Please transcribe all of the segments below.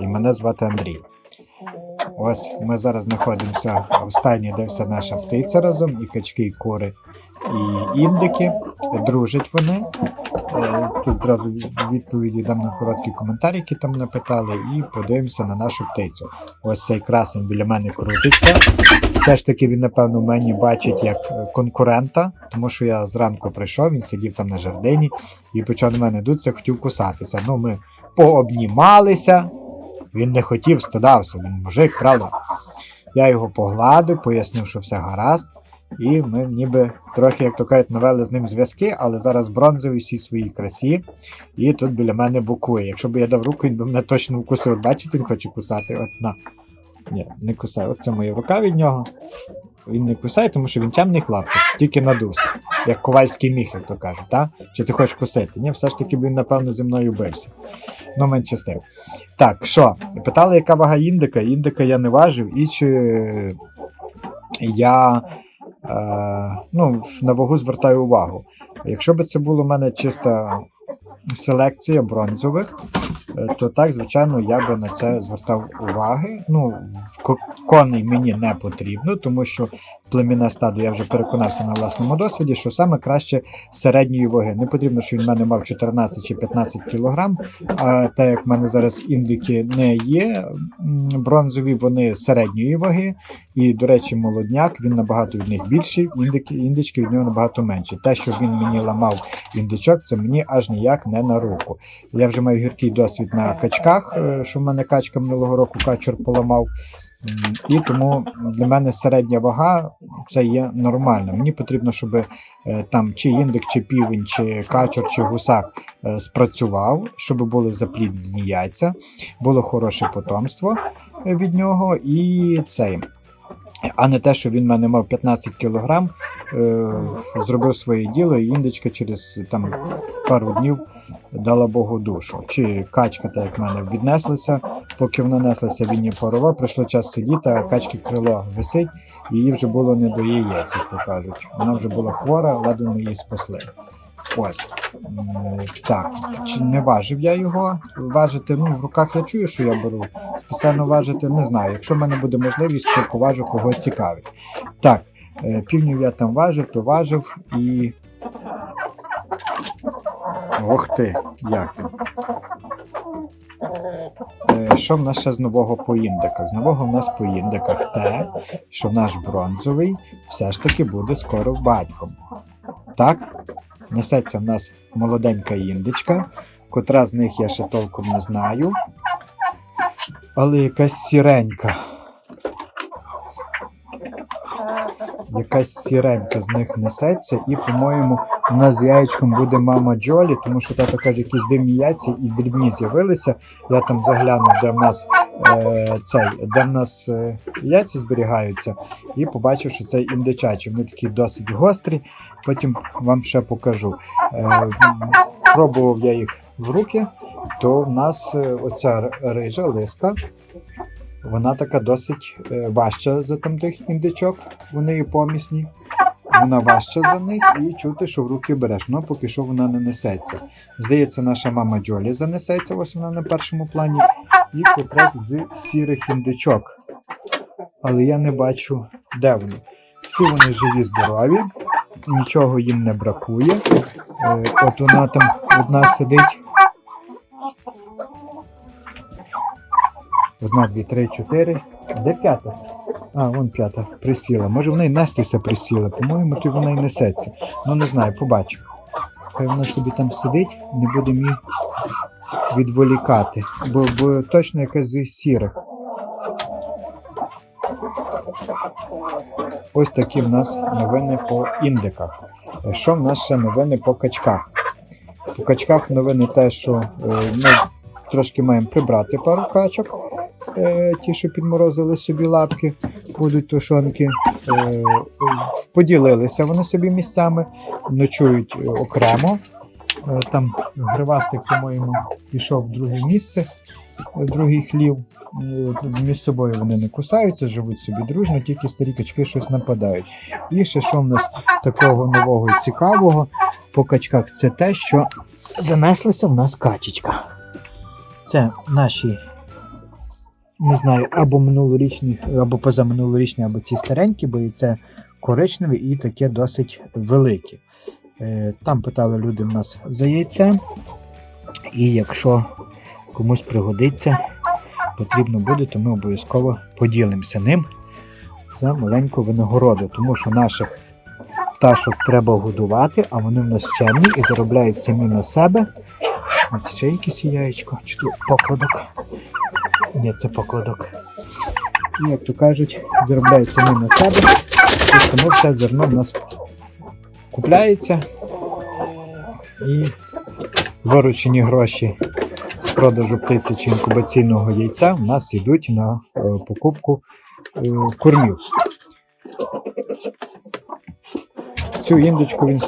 і мене звати Андрій. Ось ми зараз знаходимося в стані, де вся наша птиця разом, і качки, і кури, і індики. Дружать вони. Е, Тут зразу відповіді дам на короткі коментарі, які там напитали, і подивимося на нашу птицю. Ось цей красень біля мене крутиться. Все ж таки він, напевно, мені бачить як конкурента, тому що я зранку прийшов, він сидів там на жердині і почав на мене дутися, хотів кусатися. Ну, ми пообнімалися. Він не хотів, стидався, він мужик, правда. Я його погладив, пояснив, що все гаразд. І ми ніби трохи, як то кажуть, навели з ним зв'язки, але зараз бронзовий всій своїй красі. І тут біля мене букує. Якщо б я дав руку, він би мене точно вкусив. Бачите, він хоче кусати. От на. Ні, не кусає. Оце моя рука від нього. Він не кусає, тому що він темний хлопчик, тільки надувся. Як ковальський міг, як то кажуть, так? Чи ти хочеш кусити? Ні, все ж таки він, напевно, зі мною бився. Ну, мен частив. Так, що? Питали, яка вага індика? Індика я не важив, і чи я е, ну, на вагу звертаю увагу. Якщо б це було в мене чиста селекція бронзових, то так, звичайно, я би на це звертав уваги. Ну, коней мені не потрібно, тому що племінне стадо я вже переконався на власному досвіді, що саме краще середньої ваги. Не потрібно, щоб він в мене мав 14 чи 15 кг, а так як в мене зараз індики не є бронзові, вони середньої ваги. І, до речі, молодняк, він набагато від них більший, індики, індички від нього набагато менші. Те, що він мені ламав індичок, це мені аж ніяк не на руку. Я вже маю гіркий досвід на качках, е, що в мене качка минулого року качур поламав. І тому для мене середня вага це є нормально. Мені потрібно, щоб е, там чи індик, чи півень, чи качур, чи гусак е, спрацював, щоб були запліднені яйця, було хороше потомство від нього і цей. А не те, що він в мене мав 15 кг, е, зробив своє діло, і індичка через там, пару днів дала Богу душу. Чи качка, так як в мене, віднеслася, поки вона неслася, він її порував, прийшло час сидіти, а качки крило висить, їй вже було не до яєць, як кажуть. Вона вже була хвора, ледве ми її спасли. Ось. Так, чи не важив я його. Важити, ну, в руках я чую, що я беру. Спеціально важити не знаю. Якщо в мене буде можливість, то поважу, кого цікавить. Так, е, півнів я там важив, то важив і. Ох ти, як. Е, Що в нас ще з нового по індиках? З нового в нас по індиках те, що наш бронзовий все ж таки буде скоро батьком. Так? Несеться в нас молоденька індичка, котра з них я ще толком не знаю. Але якась сіренька. Якась сіренька з них несеться, і, по-моєму, у нас з яєчком буде мама Джолі, тому що тато каже, якісь дивні яйця і дрібні з'явилися. Я там заглянув, де в нас е, цей, де в нас е, яйця зберігаються, і побачив, що це індичачі. Вони такі досить гострі. Потім вам ще покажу. Е, пробував я їх в руки, то в нас е, оця рижа лиска. Вона така досить е, важча за там тих індичок, вони помісні. Вона важча за них і чути, що в руки береш. Ну, поки що вона не несеться. Здається, наша мама Джолі занесеться, ось вона на першому плані. І якраз з сірих індичок. Але я не бачу, де вони. Всі вони живі, здорові, нічого їм не бракує. Е, от вона там одна сидить. Одна, дві, три, чотири. Де п'ята? А, вон п'ята присіла. Може в неї нестися присіла. По-моєму, то вона і несеться. Ну не знаю, побачимо. Хай вона собі там сидить, не буде мені відволікати. Бо, бо точно якась зі сірих. Ось такі в нас новини по індиках. Е, Що в нас ще новини по качках? По качках новини те, що е, ми трошки маємо прибрати пару качок. Е, ті, що підморозили собі лапки, будуть тушонки. Е, поділилися вони собі місцями, ночують окремо. Е, Там гривастик, по-моєму, пішов в друге місце, е, другий хлів. Е, Між собою вони не кусаються, живуть собі дружно, тільки старі качки щось нападають. І ще що в нас такого нового і цікавого по качках, це те, що занеслася в нас качечка. Це наші, не знаю, або минулорічні, або позаминулорічні, або ці старенькі, бо і це коричневі і таке досить велике. Там питали люди в нас за яйце. І якщо комусь пригодиться, потрібно буде, то ми обов'язково поділимося ним за маленьку винагороду, тому що наших пташок треба годувати, а вони в нас вчені і заробляють самі на себе. От ще якесь яєчко, чи то покладок. Ні, це покладок. І, як то кажуть, заробляють самі на себе, і тому все зерно в нас купляється. І виручені гроші з продажу птиці чи інкубаційного яйця в нас йдуть на е, покупку е, кормів. Цю індичку він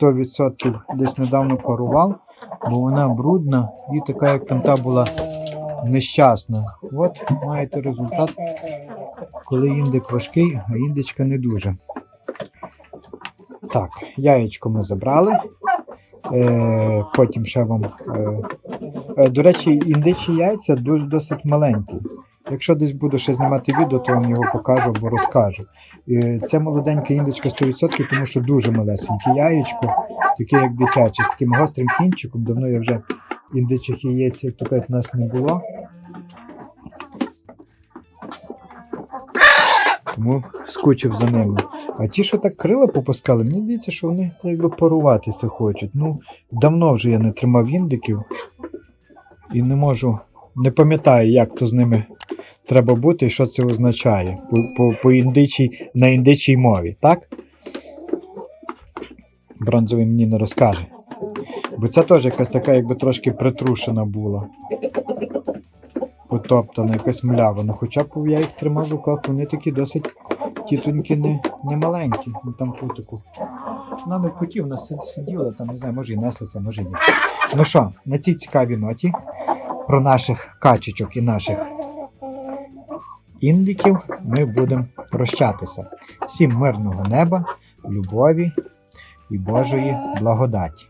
100% десь недавно парував, бо вона брудна і така, як там та була нещасна. От маєте результат, коли індик важкий, а індичка не дуже. Так, яєчко ми забрали. Е, потім ще вам. Е, е, до речі, індичі яйця дуже досить маленькі. Якщо десь буду ще знімати відео, то вам його покажу або розкажу. Е, Це молоденька індичка 100%, тому що дуже малесеньке яєчко, таке як дитяче, з таким гострим кінчиком. Давно я вже індичих яєць, як то кажуть, нас не було. Тому скучив за ними. А ті, що так крила попускали, мені здається, що вони якби паруватися хочуть. Ну, давно вже я не тримав індиків і не можу, не пам'ятаю, як то з ними треба бути і що це означає по індичій, на індичій мові, так? Бронзовий мені не розкаже. Бо це теж якась така, якби трошки притрушена була. Потоптана, якась млява. Ну хоча б я їх тримав в руках, вони такі досить тітоньки не, не маленькі. Ну там кутику. Вона не в куті, вона сиділа там, не знаю, може і неслася, може і ні. Ну що, на цій цікавій ноті про наших качечок і наших індиків ми будемо прощатися. Всім мирного неба, любові і Божої благодаті.